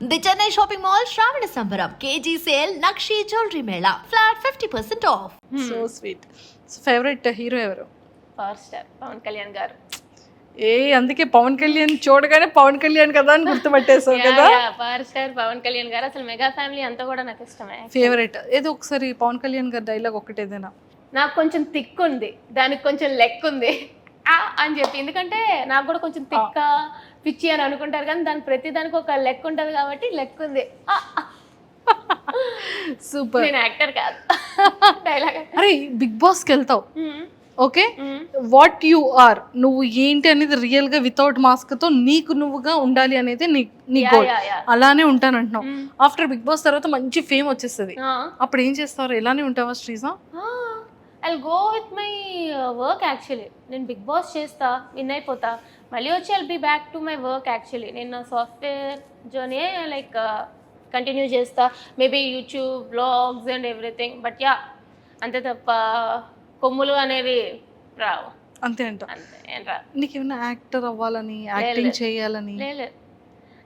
The Chennai shopping mall శ్రావణ సంబరం KG sale నక్షి jewellery Mela flat fifty percent off. So sweet favourite hero ఎవరు? Power star Pavan Kalyan garu. ఏ అందుకే పవన్ కళ్యాణ్ చూడగానే పవన్ కళ్యాణ్ కదా అని గుర్తుపట్టేసావు కదా? పవర్ స్టార్ పవన్ కళ్యాణ్ గారు. అసలు మెగా ఫ్యామిలీ అంతా కూడా నాకు ఇష్టమే. ఫేవరెట్ ఏదో ఒకసారి పవన్ కళ్యాణ్ గారి డైలాగ్ ఒకటి ఏదైనా నాకు కొంచెం థిక్ ఉంది. దానికి కొంచెం లెక్ ఉంది. ఆ అని చెప్పి. ఎందుకంటే నాకు కూడా కొంచెం థిక్క పిచ్చి అని అనుకుంటారు కానీ దానికి ప్రతి దానికి ఒక లెక్ ఉంటుంది కాబట్టి లెక్ ఉంది. సూపర్. నేను యాక్టర్ కాదు. డైలాగ్ అరే బిగ్ బాస్కి వెళ్తావు. ఓకే? What you are? నువ్వు ఏంటి అనేది రియల్గా వితౌట్ మాస్క్తో నీకు నువ్వుగా ఉండాలి అనేది నీ గోల్. అలానే ఉంటానంటున్నావు ఆఫ్టర్ బిగ్ బాస్ తర్వాత మంచి ఫేమ్ వచ్చేస్తుంది. అప్పుడు ఏం చేస్తారు ఎలానే ఉంటావా Sreeja? I go with my work actually నేను బిగ్ బాస్ చేస్తా విన్ అయిపోతా. మళ్ళీ వచ్చి I'll be back to my work actually నేను నా సాఫ్ట్వేర్ జర్నీ లైక్ కంటిన్యూ చేస్తా. Maybe YouTube vlogs and everything but yeah అంతే తప్ప కొమ్ములు అనేవి రావు. అంతే అంట. నీకు ఏమైనా యాక్టర్ అవ్వాలని యాక్టింగ్ చేయాలని? లేదు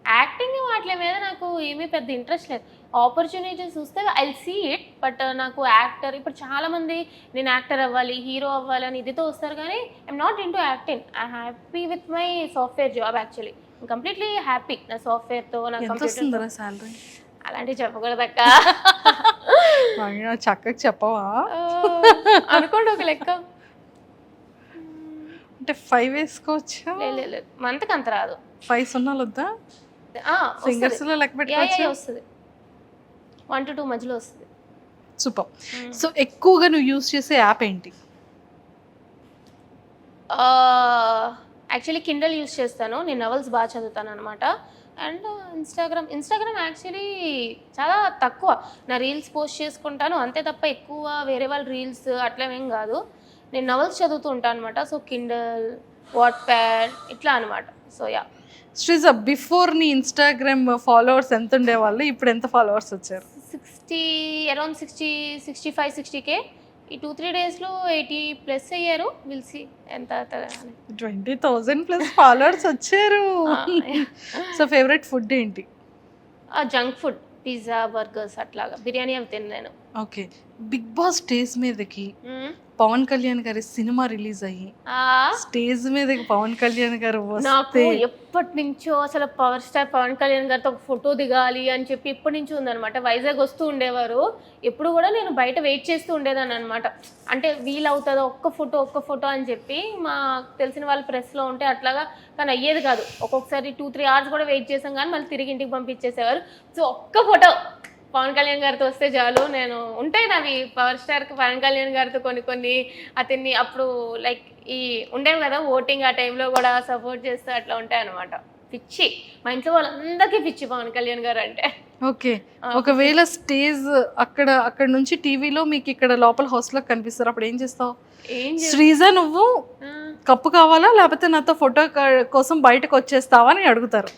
యాక్టింగ్ వాటి మీద నాకు ఏమీ పెద్ద ఇంట్రెస్ట్ లేదు. ఆపర్చునిటీస్ చూస్తే ఐ సీ ఇట్ బట్ నాకు యాక్టర్ ఇప్పుడు చాలా మంది నేను యాక్టర్ అవ్వాలి హీరో అవ్వాలి అని ఇదితో వస్తారు కానీ I'm not into acting I happy with my software job actually completely happy నా సాఫ్ట్వేర్తో నా కంప్యూటర్ శాలరీ అలాంటివి చెప్పకూడదక్క చక్కగా చెప్పవా? అనుకోండి ఒక లెక్క. అంటే ఫైవ్ వేసుకోవచ్చా? లేదు, మంత్కి అంత రాదు. ఫైవ్ సున్నాలు వద్దా? ఫింగర్స్. లో లెక్క పెట్టుకోవచ్చు? వస్తుంది. వన్ టు టూ మధ్యలో వస్తుంది. సూపర్. సో ఎక్కువగా నువ్వు యూస్ చేసే యాప్ ఏంటి? యాక్చువల్లీ కిండల్ యూస్ చేస్తాను. నేను నవల్స్ బాగా చదువుతాను అనమాట అండ్ ఇన్స్టాగ్రామ్ ఇన్స్టాగ్రామ్ యాక్చువల్లీ చాలా తక్కువ. నా రీల్స్ పోస్ట్ చేసుకుంటాను. అంతే తప్ప ఎక్కువ వేరే వాళ్ళ రీల్స్ అట్లా ఏం కాదు. నేను నవల్స్ చదువుతూ ఉంటాను అనమాట సో కిండల్ వాట్ ప్యాడ్ ఇట్లా అనమాట సో యా. శ్రీజ బిఫోర్ నీ ఇన్స్టాగ్రామ్ ఫాలోవర్స్ ఎంత ఉండేవాళ్ళు ఇప్పుడు ఎంత ఫాలోవర్స్ వచ్చారు? Sixty around sixty sixty five sixty K ఈ టూ త్రీ డేస్లో ఎయిటీ ప్లస్ అయ్యారు. విల్సి ఎంత ట్వంటీ థౌజండ్ ప్లస్ ఫాలోవర్స్ వచ్చారు. సో ఫేవరెట్ ఫుడ్ ఏంటి? జంక్ ఫుడ్ పిజ్జా బర్గర్స్ అట్లాగా. బిర్యానీ అవి తిన్నాను ఓకే బిగ్ బాస్ స్టేజ్ మీదకి పవన్ కళ్యాణ్ గారి సినిమా రిలీజ్ అయ్యి స్టేజ్ మీదకి పవన్ కళ్యాణ్ గారు నాకు ఎప్పటి నుంచో అసలు పవర్ స్టార్ పవన్ కళ్యాణ్ గారితో ఒక ఫోటో దిగాలి అని చెప్పి ఎప్పటి నుంచో ఉందన్నమాట. వైజాగ్ వస్తూ ఉండేవారు. ఎప్పుడు కూడా నేను బయట వెయిట్ చేస్తూ ఉండేదాన్ని అనమాట అంటే వీల్ అవుతుందా ఒక్క ఫోటో ఒక్క ఫోటో అని చెప్పి మా తెలిసిన వాళ్ళు ప్రెస్లో ఉంటే అట్లాగా కానీ అయ్యేది కాదు. ఒక్కొక్కసారి టూ త్రీ అవర్స్ కూడా వెయిట్ చేసాం కానీ మళ్ళీ తిరిగి ఇంటికి పంపించేసేవారు. సో ఒక్క ఫోటో పవన్ కళ్యాణ్ గారితో వస్తే చాలు. నేను ఉంటాయి నావి పవర్ స్టార్ పవన్ కళ్యాణ్ గారితో కొన్ని కొన్ని అతన్ని అప్పుడు లైక్ ఈ ఉండేవి కదా ఓటింగ్ ఆ టైంలో కూడా సపోర్ట్ చేస్తూ అట్లా ఉంటాయి అనమాట పిచ్చి. మా ఇంట్లో వాళ్ళందరికీ పిచ్చి పవన్ కళ్యాణ్ గారు అంటే. ఓకే. ఒకవేళ స్టేజ్ అక్కడ అక్కడ నుంచి టీవీలో మీకు ఇక్కడ లోపల హౌస్లో కనిపిస్తారు. అప్పుడు ఏం చేస్తావు? శ్రీజ నువ్వు కప్పు కావాలా? లేకపోతే నాతో ఫోటో కోసం బయటకు వచ్చేస్తావా అని అడుగుతారు.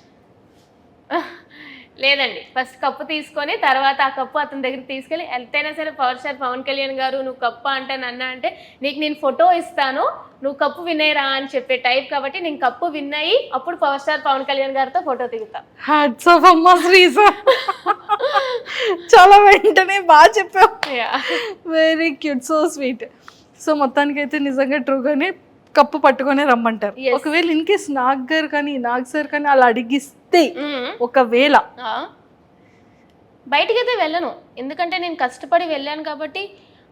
లేదండి. ఫస్ట్ కప్పు తీసుకొని తర్వాత ఆ కప్పు అతని దగ్గర తీసుకెళ్ళి ఎంతైనా సరే పవర్ స్టార్ పవన్ కళ్యాణ్ గారు నువ్వు కప్పు అంటే నన్న అంటే నీకు నేను ఫోటో ఇస్తాను నువ్వు కప్పు విన్నయ్యరా అని చెప్పే టైప్ కాబట్టి నేను కప్పు విన్ అయ్యి అప్పుడు పవర్ స్టార్ పవన్ కళ్యాణ్ గారితో ఫోటో దిగుతా. హ్యాట్స్ ఆఫ్ అమ్మా చాలా వెంటనే బాగా చెప్పావు. Very cute so sweet so మొత్తానికైతే నిజంగా ట్రూగానే కప్పు పట్టుకొని రమ్మంటారు. ఒకవేళ ఇన్ కేస్ నాగ్ గారు కానీ నాగ్ సార్ కానీ అలా అడిగిస్తే. ఒకవేళ ఆ. బయటికైతే వెళ్ళను ఎందుకంటే నేను కష్టపడి వెళ్ళాను కాబట్టి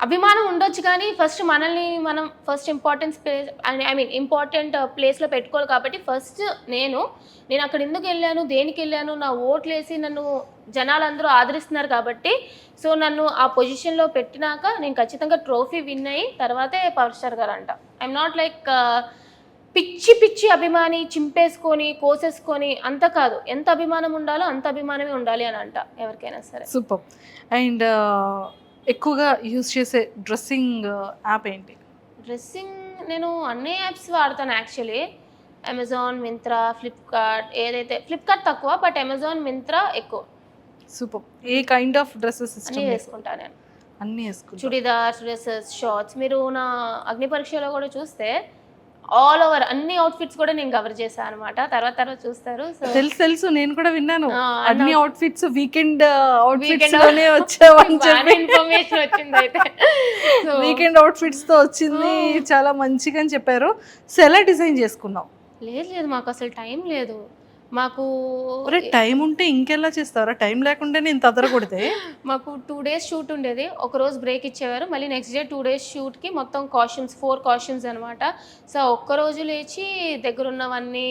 అభిమానం ఉండొచ్చు కానీ ఫస్ట్ మనల్ని మనం first importance place I mean important ప్లేస్లో పెట్టుకోవాలి కాబట్టి ఫస్ట్ నేను నేను అక్కడ ఎందుకు వెళ్ళాను దేనికి వెళ్ళాను నా ఓట్లు వేసి నన్ను జనాలందరూ ఆదరిస్తున్నారు కాబట్టి సో నన్ను ఆ పొజిషన్లో పెట్టినాక నేను ఖచ్చితంగా ట్రోఫీ విన్ అయ్యి తర్వాతే పవర్ స్టార్ గారు అంట. ఐఎమ్ నాట్ లైక్ పిచ్చి పిచ్చి అభిమాని చింపేసుకొని కోసేసుకొని అంత కాదు. ఎంత అభిమానం ఉండాలో అంత అభిమానమే ఉండాలి అని అంట ఎవరికైనా సరే. సూపర్ అండ్ ఎక్కువగా యూస్ చేసే డ్రెస్సింగ్ యాప్ ఏంటి? డ్రెస్సింగ్ నేను అన్ని యాప్స్ వాడతాను యాక్చువల్లీ. అమెజాన్ మింత్రా ఫ్లిప్కార్ట్ ఏదైతే ఫ్లిప్కార్ట్ తక్కువ బట్ అమెజాన్ మింత్రా ఎక్కువ. Super. A kind of dresses అన్నీ వేసుకుంటాను నేను. అన్ని వేసుకుంటా. Churidars dresses shorts. మీరు నా అగ్ని పరీక్షలో కూడా చూస్తే ఆల్ ఓవర్ అన్ని అవుట్ఫిట్స్ కూడా నేను కవర్ చేశాను అనమాట తర్వాత తర్వాత చూస్తారు తెలుసు తెలుసు నేను కూడా విన్నాను. అన్ని అవుట్ఫిట్స్ వీకెండ్ అవుట్ఫిట్స్లోనే వచ్చావని చెప్పి. ఇన్ఫర్మేషన్ వచ్చింది అయితే. వీకెండ్ అవుట్ఫిట్స్తో వచ్చింది చాలా మంచిగా అని చెప్పారు. సో ఎలా డిజైన్ చేసుకున్నావు? లేదు లేదు మాకు అసలు టైం లేదు. మాకు టైం ఉంటే ఇంకెలా చేస్తారా టైం లేకుండానే ఇంత కొడితే మాకు టూ డేస్ షూట్ ఉండేది. ఒక రోజు బ్రేక్ ఇచ్చేవారు. మళ్ళీ నెక్స్ట్ డే టూ డేస్ షూట్కి మొత్తం కాస్ట్యూమ్స్ ఫోర్ కాస్ట్యూమ్స్ అనమాట సో ఒక్క రోజు లేచి దగ్గర ఉన్నవన్నీ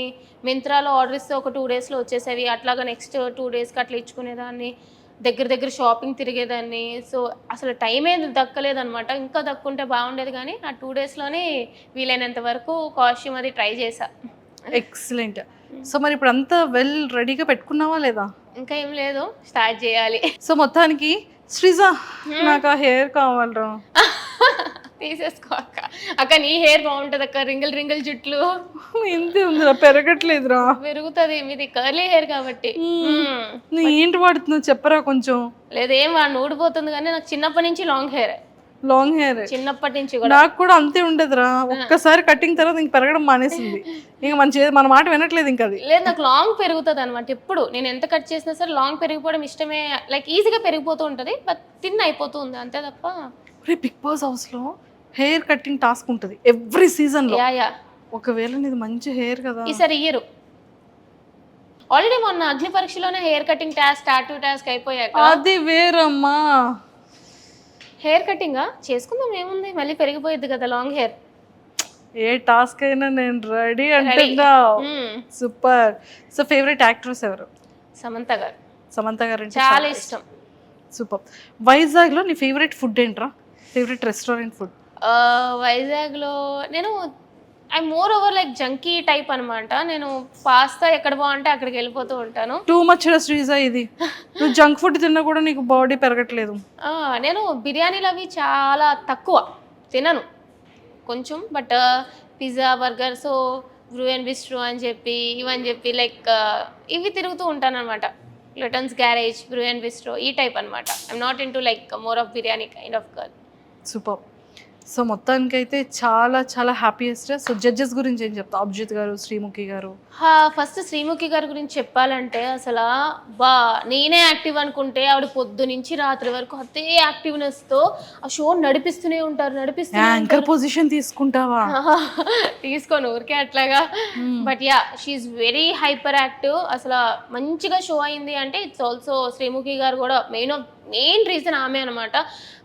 మింత్రాలో ఆర్డర్ ఇస్తే ఒక టూ డేస్లో వచ్చేసేవి. అట్లాగా నెక్స్ట్ టూ డేస్కి అట్లా ఇచ్చుకునేదాన్ని. దగ్గర దగ్గర షాపింగ్ తిరిగేదాన్ని. సో అసలు టైం ఏది దక్కలేదనమాట ఇంకా దక్కుంటే బాగుండేది కానీ ఆ టూ డేస్లోనే వీలైనంత వరకు కాస్ట్యూమ్ అది ట్రై చేసా ఎక్సలెంట్ సో మరి ఇప్పుడు అంతా వెల్ రెడీగా పెట్టుకున్నావా లేదా? ఇంకా ఏం లేదు స్టార్ట్ చేయాలి. సో మొత్తానికి శ్రీజా నాకు ఆ హెయిర్ కావాలరా? తీసేసుకో అక్క. అక్క నీ హెయిర్ బాగుంటుంది అక్క రింగిల్ రింగిల్ జుట్లు. ఇంతే ఉందిరా పెరగట్లేదురా. పెరుగుతుంది మీది కర్లీ హెయిర్ కాబట్టి. నువ్వు ఏంటి వాడుతున్నావు? చెప్పరా కొంచెం. లేదేం వాడిని ఊడిపోతుంది కానీ నాకు చిన్నప్పటి నుంచి లాంగ్ హెయిర్ లాంగ్ హెయిర్ చిన్నప్పటి నుంచి కూడా. నాకు కూడా అంతే ఉండదురా. ఒక్కసారి కటింగ్ తర్వాత ఇంక పెరగడం మానేసింది. ఇంక మన చే మన మాట వినట్లేదు ఇంకా అది. లేదు నాకు లాంగ్ పెరుగుతుంది అనమాట ఎప్పుడు. నేను ఎంత కట్ చేసినా సరే లాంగ్ పెరిగిపోవడం ఇష్టమే. లైక్ ఈజీగా పెరిగిపోతూ ఉంటుంది బట్ తిన్ అయిపోతుంది అంతే తప్ప. బిగ్ బాస్ హౌస్లో హెయిర్ కటింగ్ టాస్క్ ఉంటుంది ఎవ్రీ సీజన్లో. యా యా ఒకవేళ నీది మంచి హెయిర్ కదా. ఈసారి ఇయ్యరు. ఆల్రెడీ మొన్న అగ్ని పరీక్షలోనే hair cutting task tattoo task అయిపోయాక. అది వేరమ్మా. హెయిర్ కటింగా? చేసుకుందాం ఏముంది? మళ్ళీ పెరిగిపోయింది కదా లాంగ్ హెయిర్ ఏ టాస్క్ అయినా నేను రెడీ అంటున్నా సూపర్ సో ఫేవరెట్ యాక్ట్రెస్ ఎవరు? సమంత గారు. సమంత గారు అంటే చాలా ఇష్టం. సూపర్ వైజాగ్లో నీ ఫేవరెట్ ఫుడ్ ఏంట్రా? ఫేవరెట్ రెస్టారెంట్ ఫుడ్ వైజాగ్లో నేను I more over like junkie type అనమాట నేను పాస్తా ఎక్కడ బాగుంటే అక్కడికి వెళ్ళిపోతూ ఉంటాను. టూ మచ్ శ్రీజా ఇది. నువ్వు జంక్ ఫుడ్ తిన్నా కూడా నీకు బాడీ పెరగట్లేదు. నేను బిర్యానీలు అవి చాలా తక్కువ తినను. కొంచెం but pizza burger so brew and bistro అని చెప్పి ఇవని చెప్పి లైక్ ఇవి తిరుగుతూ ఉంటాను అనమాట Litton's garage brew and bistro ఈ టైప్ అనమాట I'm not into like more of biryani kind of girl super so మొత్తానికైతే చాలా చాలా హ్యాపీయెస్ట్ సో జడ్జెస్ గురించి ఏం చెప్తా అభిజిత్ గారు శ్రీముఖి గారు? ఫస్ట్ శ్రీముఖి గారి గురించి చెప్పాలంటే అసలు బా నేనే యాక్టివ్ అనుకుంటే ఆవిడ పొద్దు నుంచి రాత్రి వరకు అదే యాక్టివ్నెస్తో ఆ షో నడిపిస్తూనే ఉంటారు నడిపిస్తూనే యాంకర్ పొజిషన్ తీసుకుంటావా? తీసుకొని ఊరికే అట్లాగా. But yeah she's very hyper active అసలు మంచిగా షో అయింది అంటే ఇట్స్ ఆల్సో శ్రీముఖి గారు కూడా మెయిన్ ఆఫ్ మెయిన్ రీజన్ ఆమె అనమాట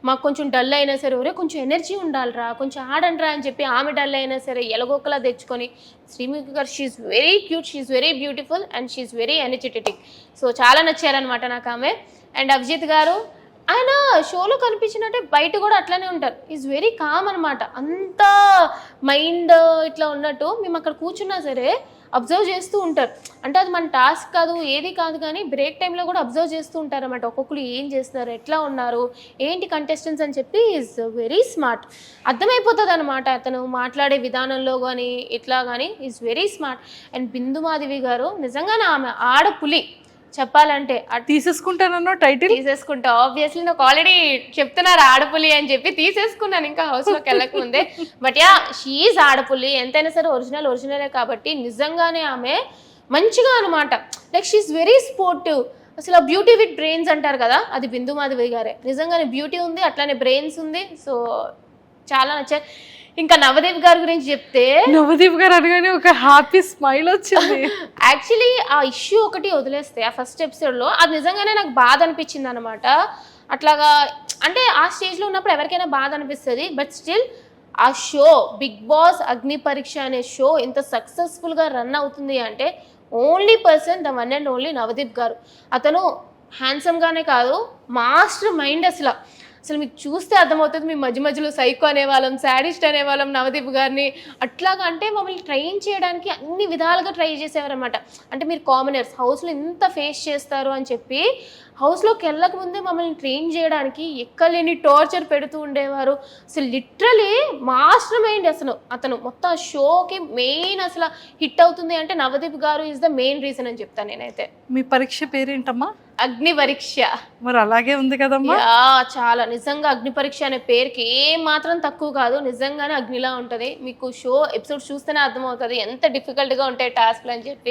మాకు కొంచెం డల్ అయినా సరే ఒరే కొంచెం ఎనర్జీ ఉండాలిరా కొంచెం ఆడండిరా అని చెప్పి ఆమె డల్ అయినా సరే ఎలగొక్కలా తెచ్చుకొని Sreemukhi garu she's very cute she's very beautiful and she's very energetic so చాలా నచ్చారనమాట నాకు ఆమె. అండ్ అభిజిత్ గారు ఆయన షోలో కనిపించినట్టే బయట కూడా అట్లానే ఉంటారు. ఈజ్ వెరీ కామ్ అనమాట అంత మైండ్ ఇట్లా ఉన్నట్టు మేము అక్కడ కూర్చున్నా సరే అబ్జర్వ్ చేస్తూ ఉంటారు. అంటే అది మన టాస్క్ కాదు ఏది కాదు కానీ బ్రేక్ టైంలో కూడా అబ్జర్వ్ చేస్తూ ఉంటారు అనమాట ఒక్కొక్కరు ఏం చేస్తున్నారు ఎట్లా ఉన్నారు ఏంటి కంటెస్టెంట్స్ అని చెప్పి ఈజ్ వెరీ స్మార్ట్ అర్థమైపోతుంది అనమాట అతను మాట్లాడే విధానంలో కానీ ఇట్లా కానీ is very smart and Bindu Madhavi garu నిజంగానే ఆమె ఆడపులి. చెప్పాలంటే తీసేసుకుంటానన్నా టైటిల్ తీసేసుకుంటా. ఆబ్వియస్లీ నాకు ఆల్రెడీ చెప్తున్నారు ఆడపులి అని చెప్పి తీసేసుకున్నాను ఇంకా హౌస్లోకి వెళ్ళక ముందే బట్ యా షీఈ్ ఆడపులి. ఎంతైనా సరే ఒరిజినల్ ఒరిజినలే కాబట్టి నిజంగానే ఆమె మంచిగా అనమాట లైక్ షీఈ్ వెరీ స్పోర్టివ్ అసలు బ్యూటీ విత్ బ్రెయిన్స్ అంటారు కదా అది బిందు మాధవి గారే. నిజంగానే బ్యూటీ ఉంది అట్లానే బ్రెయిన్స్ ఉంది. సో చాలా నచ్చాయి ఇంకా నవదీప్ గారి గురించి చెప్తే నవదీప్ గారు అనగానే ఒక హ్యాపీ స్మైల్ వచ్చింది. యాక్చువల్లీ ఆ ఇష్యూ ఒకటి వదిలేస్తే ఆ ఫస్ట్ ఎపిసోడ్లో అది నిజంగానే నాకు బాధ అనిపించింది అనమాట అట్లాగా అంటే ఆ స్టేజ్లో ఉన్నప్పుడు ఎవరికైనా బాధ అనిపిస్తుంది బట్ స్టిల్ ఆ show big boss Agni Pariksha అనే షో ఇంత సక్సెస్ఫుల్గా రన్ అవుతుంది అంటే only person the one and only Navdeep గారు. అతను హ్యాండ్సమ్గానే కాదు మాస్టర్ మైండ్ అసలు. అసలు మీకు చూస్తే అర్థమవుతుంది మీ మధ్య మధ్యలో సైకో అనేవాళ్ళం శాడిస్ట్ అనేవాళ్ళం నవదీప్ గారిని. అట్లాగా అంటే మమ్మల్ని ట్రైన్ చేయడానికి అన్ని విధాలుగా ట్రై చేసేవారనమాట అంటే మీరు కామనర్స్ హౌస్లో ఇంత ఫేస్ చేస్తారు అని చెప్పి హౌస్లోకి వెళ్ళక ముందే మమ్మల్ని ట్రైన్ చేయడానికి ఎక్కలేని టార్చర్ పెడుతూ ఉండేవారు. అసలు లిటరలీ మాస్టర్ మైండ్ అసలు. అతను మొత్తం షోకి మెయిన్ అసలు హిట్ అవుతుంది అంటే నవదీప్ గారు ఈజ్ ద మెయిన్ రీజన్ అని చెప్తాను నేనైతే. మీ పరీక్ష పేరేంటమ్మా? అగ్ని పరీక్ష. మరి అలాగే ఉంది కదమ్మా. చాలా నిజంగా అగ్ని పరీక్ష అనే పేరుకి ఏ మాత్రం తక్కువ కాదు నిజంగానే అగ్నిలా ఉంటది. మీకు షో ఎపిసోడ్ చూస్తేనే అర్థమవుతుంది ఎంత డిఫికల్ట్గా ఉంటాయి టాస్క్లు అని చెప్పి.